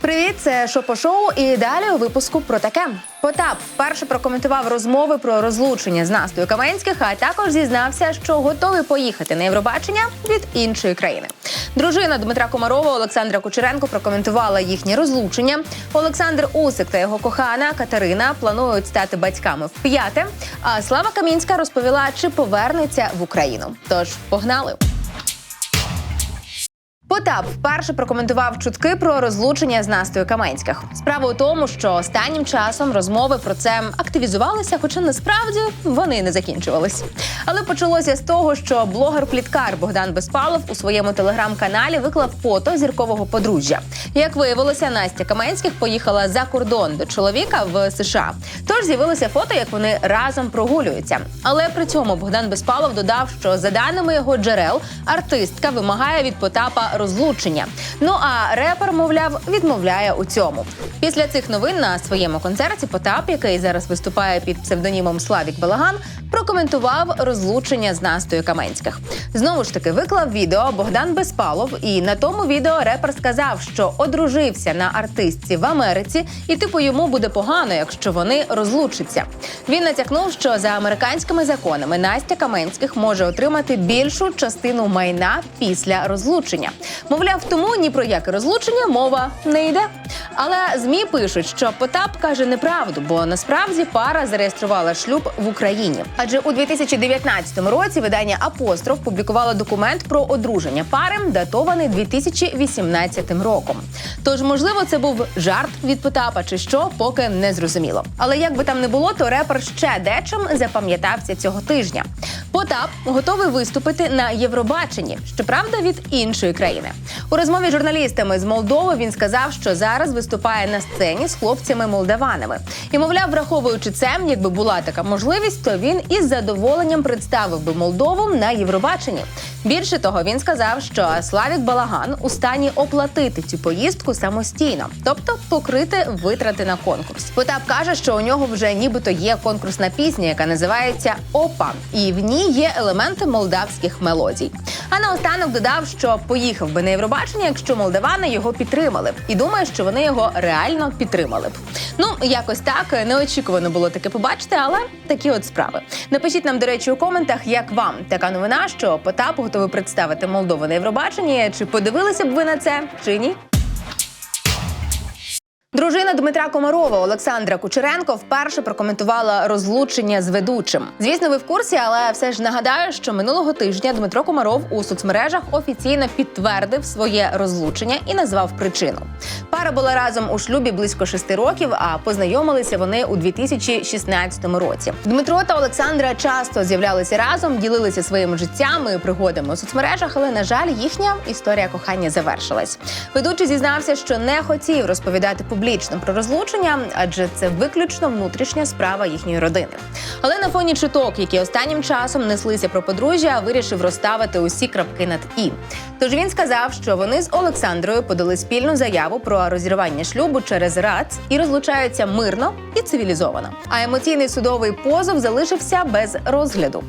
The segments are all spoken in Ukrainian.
Привіт, це Шопо-шоу і далі у випуску про таке. Потап вперше прокоментував розмови про розлучення з Настою Каменських, а також зізнався, що готовий поїхати на Євробачення від іншої країни. Дружина Дмитра Комарова Олександра Кучеренко прокоментувала їхнє розлучення. Олександр Усик та його кохана Катерина планують стати батьками в п'яте. А Слава Камінська розповіла, чи повернеться в Україну. Тож погнали. Потап вперше прокоментував чутки про розлучення з Настою Каменських. Справа у тому, що останнім часом розмови про це активізувалися, хоча насправді вони не закінчувались. Але почалося з того, що блогер-пліткар Богдан Безпалов у своєму телеграм-каналі виклав фото зіркового подружжя. Як виявилося, Настя Каменських поїхала за кордон до чоловіка в США. Тож з'явилося фото, як вони разом прогулюються. Але при цьому Богдан Безпалов додав, що за даними його джерел, артистка вимагає від Потапа розлучення. Ну а репер, мовляв, відмовляє у цьому. Після цих новин на своєму концерті Потап, який зараз виступає під псевдонімом Славік Балаган, прокоментував розлучення з Настою Каменських. Знову ж таки виклав відео Богдан Безпалов, і на тому відео репер сказав, що одружився на артистці в Америці, і типу йому буде погано, якщо вони розлучаться. Він натякнув, що за американськими законами Настя Каменських може отримати більшу частину майна після розлучення. Мовляв, тому ні про яке розлучення мова не йде. Але змі пишуть, що Потап каже неправду, бо насправді пара зареєструвала шлюб в Україні. Адже у 2019 році видання Апостроф публікувало документ про одруження пари, датований 2018 роком. Тож, можливо, це був жарт від Потапа чи що, поки не зрозуміло. Але як би там не було, то репер ще дечим запам'ятався цього тижня. Потап готовий виступити на Євробаченні, щоправда, від іншої країни. У розмові з журналістами з Молдови він сказав, що зараз виступає на сцені з хлопцями-молдаванами. І, мовляв, враховуючи це, якби була така можливість, то він із задоволенням представив би Молдову на Євробаченні. Більше того, він сказав, що Славік Балаган у стані оплатити цю поїздку самостійно, тобто покрити витрати на конкурс. Потап каже, що у нього вже нібито є конкурсна пісня, яка називається Опа, і в ній є елементи молдавських мелодій. А наостанок додав, що поїхав би на Євробачення, якщо молдавани його підтримали б, і думаю, що вони його реально підтримали б. Ну якось так неочікувано було таке побачити, але такі от справи. Напишіть нам, до речі, у коментах, як вам така новина, що Потап готовий представити Молдову на Євробаченні. Чи подивилися б ви на це, чи ні? Дружина Дмитра Комарова Олександра Кучеренко вперше прокоментувала розлучення з ведучим. Звісно, ви в курсі, але все ж нагадаю, що минулого тижня Дмитро Комаров у соцмережах офіційно підтвердив своє розлучення і назвав причину. Пара була разом у шлюбі близько шести років, а познайомилися вони у 2016 році. Дмитро та Олександра часто з'являлися разом, ділилися своїми життями і пригодами у соцмережах, але на жаль, їхня історія кохання завершилась. Ведучий зізнався, що не хотів розповідати публічно про розлучення, адже це виключно внутрішня справа їхньої родини. Але на фоні чуток, які останнім часом неслися про подружжя, вирішив розставити усі крапки над і. Тож він сказав, що вони з Олександрою подали спільну заяву про розірвання шлюбу через РАЦ і розлучаються мирно і цивілізовано. А емоційний судовий позов залишився без розгляду.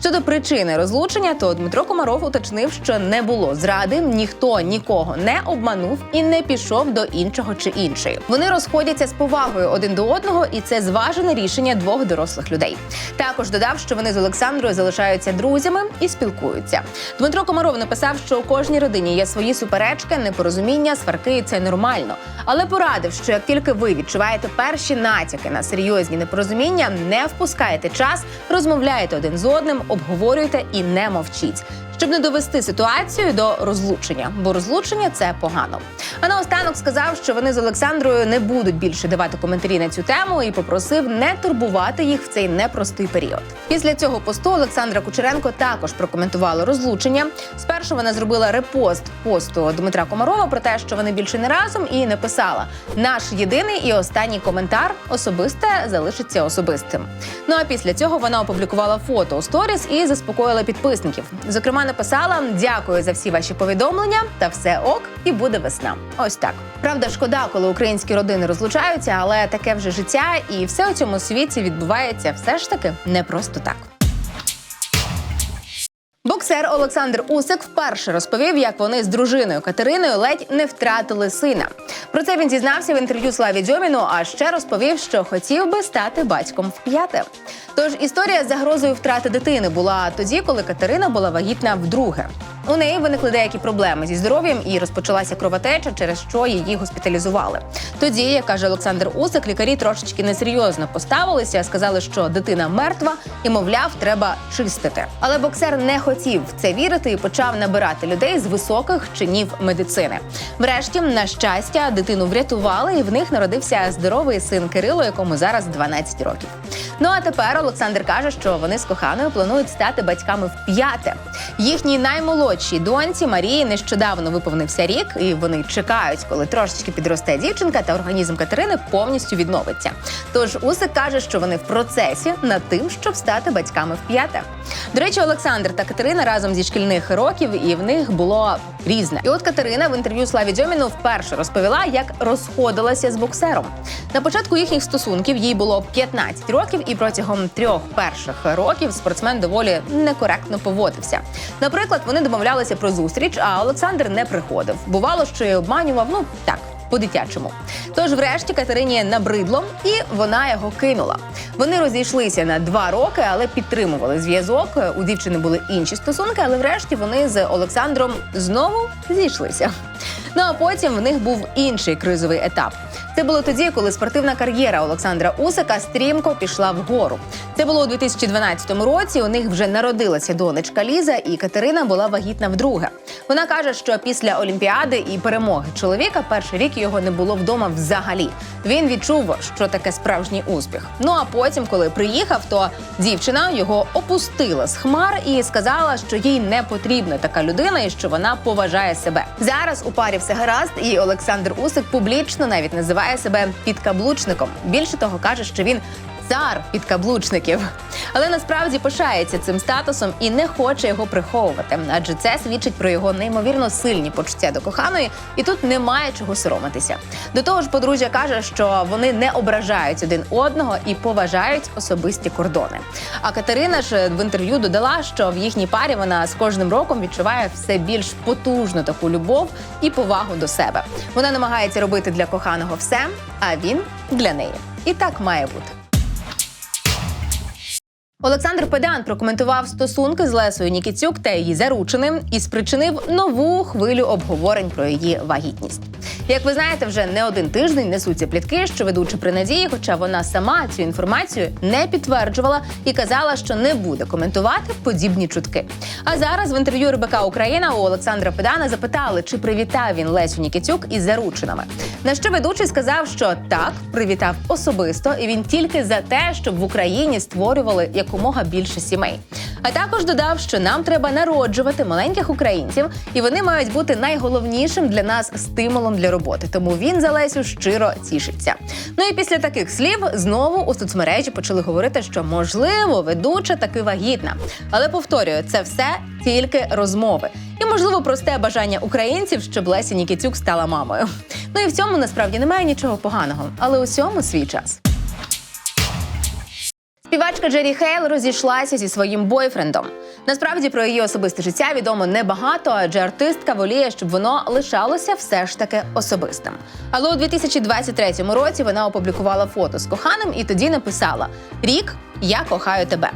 Щодо причини розлучення, то Дмитро Комаров уточнив, що не було зради, ніхто нікого не обманув і не пішов до іншого чи іншої. Вони розходяться з повагою один до одного, і це зважене рішення двох дорослих людей. Також додав, що вони з Олександрою залишаються друзями і спілкуються. Дмитро Комаров написав, що у кожній родині є свої суперечки, непорозуміння, сварки, і це нормально. Але порадив, що як тільки ви відчуваєте перші натяки на серйозні непорозуміння, не впускайте час, розмовляйте один з одним, обговорюйте і не мовчіть. Щоб не довести ситуацію до розлучення, бо розлучення це погано. А наостанок сказав, що вони з Олександрою не будуть більше давати коментарі на цю тему і попросив не турбувати їх в цей непростий період. Після цього посту Олександра Кучеренко також прокоментувала розлучення. Спершу вона зробила репост посту Дмитра Комарова про те, що вони більше не разом, і написала: наш єдиний і останній коментар особисте залишиться особистим. Ну а після цього вона опублікувала фото у сторіс і заспокоїла підписників. Зокрема, написала: Дякую за всі ваші повідомлення, та все ок, і буде весна. Ось так. Правда, шкода, коли українські родини розлучаються, але таке вже життя, і все у цьому світі відбувається все ж таки не просто так. Боксер Олександр Усик вперше розповів, як вони з дружиною Катериною ледь не втратили сина. Про це він зізнався в інтерв'ю Славі Дьоміну, а ще розповів, що хотів би стати батьком в п'яте. Тож історія з загрозою втрати дитини була тоді, коли Катерина була вагітна вдруге. У неї виникли деякі проблеми зі здоров'ям і розпочалася кровотеча, через що її госпіталізували. Тоді, як каже Олександр Усик, лікарі трошечки несерйозно поставилися, сказали, що дитина мертва і, мовляв, треба чистити. Але боксер не хотів в це вірити і почав набирати людей з високих чинів медицини. Врешті, на щастя, дитину врятували, і в них народився здоровий син Кирило, якому зараз 12 років. Ну а тепер Олександр каже, що вони з коханою планують стати батьками в п'яте. Їхній наймолодшій доньці Марії нещодавно виповнився рік, і вони чекають, коли трошечки підросте дівчинка, та організм Катерини повністю відновиться. Тож Усик каже, що вони в процесі над тим, щоб стати батьками в п'яте. До речі, Олександр та Катерина разом зі шкільних років, і в них було різне. І от Катерина в інтерв'ю Славі Дьоміну вперше розповіла, як розходилася з боксером. На початку їхніх стосунків їй було 15 років, і протягом трьох перших років спортсмен доволі некоректно поводився. Наприклад, вони домовлялися про зустріч, а Олександр не приходив. Бувало, що й обманював, ну так. По-дитячому. Тож, врешті, Катерині набридло, і вона його кинула. Вони розійшлися на два роки, але підтримували зв'язок. У дівчини були інші стосунки, але врешті вони з Олександром знову зійшлися. Ну а потім в них був інший кризовий етап. Це було тоді, коли спортивна кар'єра Олександра Усика стрімко пішла вгору. Це було у 2012 році. У них вже народилася донечка Ліза, і Катерина була вагітна вдруге. Вона каже, що після Олімпіади і перемоги чоловіка перший рік його не було вдома взагалі. Він відчув, що таке справжній успіх. Ну а потім, коли приїхав, то дівчина його опустила з хмар і сказала, що їй не потрібна така людина і що вона поважає себе. Зараз у парі все гаразд, і Олександр Усик публічно навіть називає себе підкаблучником. Більше того, каже, що він цар підкаблучників. Але насправді пишається цим статусом і не хоче його приховувати, адже це свідчить про його неймовірно сильні почуття до коханої, і тут немає чого соромитися. До того ж, подружжя каже, що вони не ображають один одного і поважають особисті кордони. А Катерина ж в інтерв'ю додала, що в їхній парі вона з кожним роком відчуває все більш потужну таку любов і повагу до себе. Вона намагається робити для коханого все, а він для неї. І так має бути. Олександр Педан прокоментував стосунки з Лесою Нікітюк та її зарученим і спричинив нову хвилю обговорень про її вагітність. Як ви знаєте, вже не один тиждень несуться плітки, що ведуча при надії, хоча вона сама цю інформацію не підтверджувала і казала, що не буде коментувати подібні чутки. А зараз в інтерв'ю РБК Україна у Олександра Педана запитали, чи привітав він Лесю Нікітюк із заручинами. На що ведучий сказав, що так привітав особисто, і він тільки за те, щоб в Україні створювали якомога більше сімей. А також додав, що нам треба народжувати маленьких українців, і вони мають бути найголовнішим для нас стимулом для роботи. Тому він за Лесю щиро тішиться. Ну і після таких слів знову у соцмережі почали говорити, що можливо ведуча таки вагітна. Але повторюю, це все тільки розмови. І, можливо, просте бажання українців, щоб Леся Нікітюк стала мамою. Ну і в цьому насправді немає нічого поганого, але усьому свій час. Співачка Джері Хейл розійшлася зі своїм бойфрендом. Насправді про її особисте життя відомо небагато, адже артистка воліє, щоб воно лишалося все ж таки особистим. Але у 2023 році вона опублікувала фото з коханим і тоді написала: Рік, я кохаю тебе.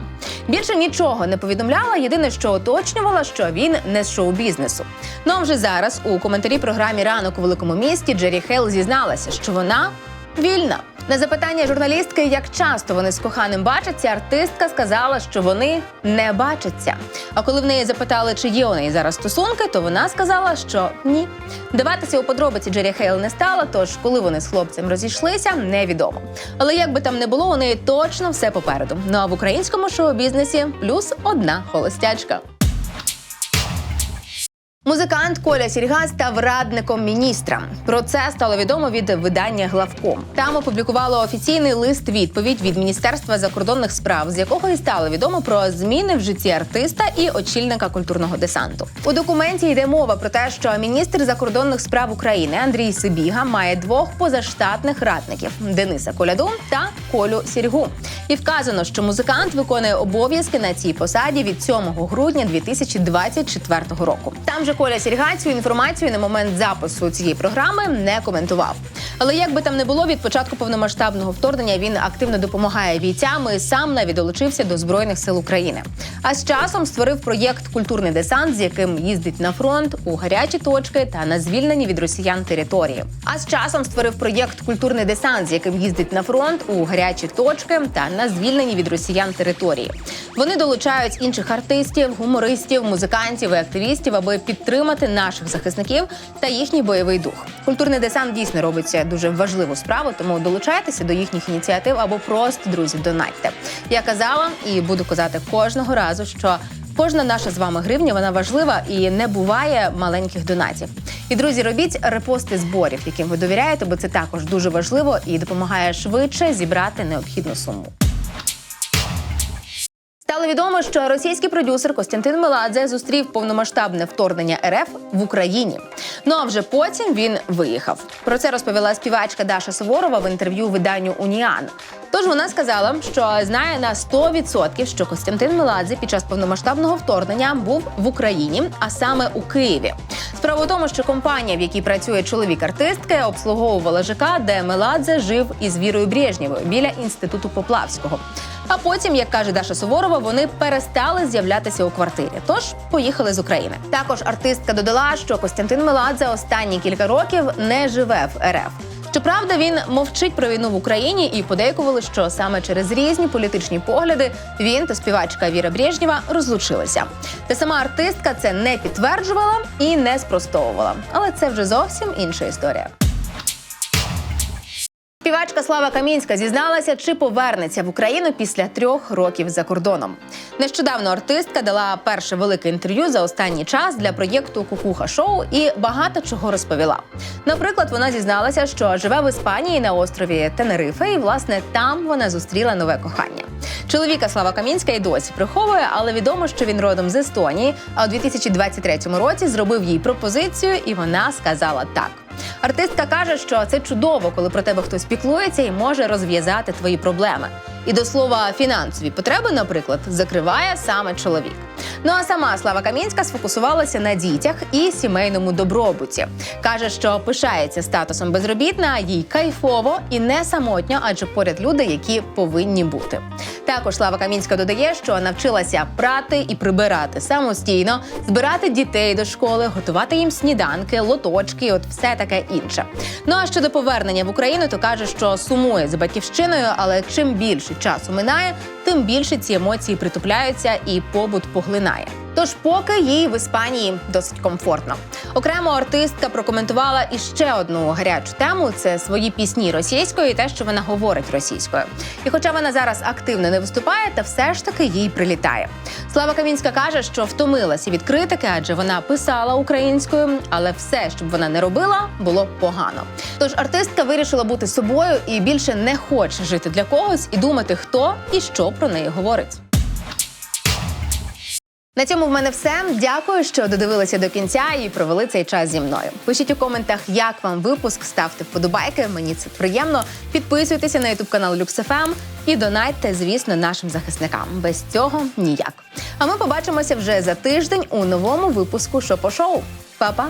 Більше нічого не повідомляла. Єдине, що уточнювала, що він не з шоу-бізнесу. Ну а вже зараз у коментарі програмі Ранок у великому місті Джері Хейл зізналася, що вона вільна. На запитання журналістки, як часто вони з коханим бачаться, артистка сказала, що вони не бачаться. А коли в неї запитали, чи є у неї зараз стосунки, то вона сказала, що ні. Даватися у подробиці Джері Хейл не стала, тож коли вони з хлопцем розійшлися, невідомо. Але як би там не було, у неї точно все попереду. Ну а в українському шоу-бізнесі плюс одна холостячка. Музикант Коля Сірга став радником міністра. Про це стало відомо від видання Главком. Там опублікувало офіційний лист відповідь від Міністерства закордонних справ, з якого і стало відомо про зміни в житті артиста і очільника культурного десанту. У документі йде мова про те, що міністр закордонних справ України Андрій Сибіга має двох позаштатних радників Дениса Коляду та Колю Сіргу. І вказано, що музикант виконує обов'язки на цій посаді від 7 грудня 2024 року. Там же Коля Сірга цю інформацію на момент запису цієї програми не коментував. Але як би там не було, від початку повномасштабного вторгнення він активно допомагає бійцям і сам навіть долучився до збройних сил України. А з часом створив проєкт Культурний десант, з яким їздить на фронт у гарячі точки та на звільнені від росіян території. А з часом створив проєкт Культурний десант, з яким їздить на фронт у гарячі точки та на звільнені від росіян території. Вони долучають інших артистів, гумористів, музикантів і активістів, аби підтримати наших захисників та їхній бойовий дух. Культурний десант дійсно робиться дуже важливу справу, тому долучайтеся до їхніх ініціатив або просто друзі, донатьте. Я казала і буду казати кожного разу, що Кожна наша з вами гривня вона важлива і не буває маленьких донатів. І друзі, робіть репости зборів, яким ви довіряєте, бо це також дуже важливо і допомагає швидше зібрати необхідну суму. Стало відомо, що російський продюсер Костянтин Меладзе зустрів повномасштабне вторгнення РФ в Україні. Ну а вже потім він виїхав. Про це розповіла співачка Даша Суворова в інтерв'ю виданню Уніан. Тож вона сказала, що знає на 100%, що Костянтин Меладзе під час повномасштабного вторгнення був в Україні, а саме у Києві. Справа в тому, що компанія, в якій працює чоловік артистки, обслуговувала ЖК, де Меладзе жив із Вірою Брежнєвою біля інституту Поплавського. А потім, як каже Даша Суворова, вони перестали з'являтися у квартирі. Тож поїхали з України. Також артистка додала, що Костянтин Меладзе останні кілька років не живе в РФ. Щоправда, він мовчить про війну в Україні і подейкували, що саме через різні політичні погляди він та співачка Віра Брежнєва розлучилися. Та сама артистка це не підтверджувала і не спростовувала. Але це вже зовсім інша історія. Співачка Слава Камінська зізналася, чи повернеться в Україну після трьох років за кордоном. Нещодавно артистка дала перше велике інтерв'ю за останній час для проєкту Кукуха Шоу і багато чого розповіла. Наприклад, вона зізналася, що живе в Іспанії на острові Тенерифе, і власне там вона зустріла нове кохання. Чоловіка Слава Камінська й досі приховує, але відомо, що він родом з Естонії. А у 2023 році зробив їй пропозицію, і вона сказала так. Артистка каже, що це чудово, коли про тебе хтось піклується і може розв'язати твої проблеми. І до слова, фінансові потреби, наприклад, закриває саме чоловік. Ну а сама Слава Камінська сфокусувалася на дітях і сімейному добробуті. каже, що пишається статусом безробітна, їй кайфово і не самотньо, адже поряд люди, які повинні бути. Також Слава Камінська додає, що навчилася прати і прибирати самостійно, збирати дітей до школи, готувати їм сніданки, лоточки, от все таке інше. Ну а щодо повернення в Україну, то каже, що сумує за батьківщиною, але чим більше часу минає, тим більше ці емоції притупляються і побут поглинає. Тож, поки їй в Іспанії досить комфортно. Окремо артистка прокоментувала іще одну гарячу тему: це свої пісні російською і те, що вона говорить російською. І хоча вона зараз активно не виступає, та все ж таки їй прилітає. Слава Камінська каже, що втомилася від критики, адже вона писала українською, але все, що б вона не робила, було погано. Тож артистка вирішила бути собою і більше не хоче жити для когось і думати, хто і що про неї говорить. На цьому в мене все. Дякую, що додивилися до кінця і провели цей час зі мною. Пишіть у коментах, як вам випуск, ставте вподобайки. Мені це приємно. Підписуйтеся на ютуб канал LuxFM і донайте, звісно, нашим захисникам. Без цього ніяк. А ми побачимося вже за тиждень у новому випуску Шопо-шоу. Па-па!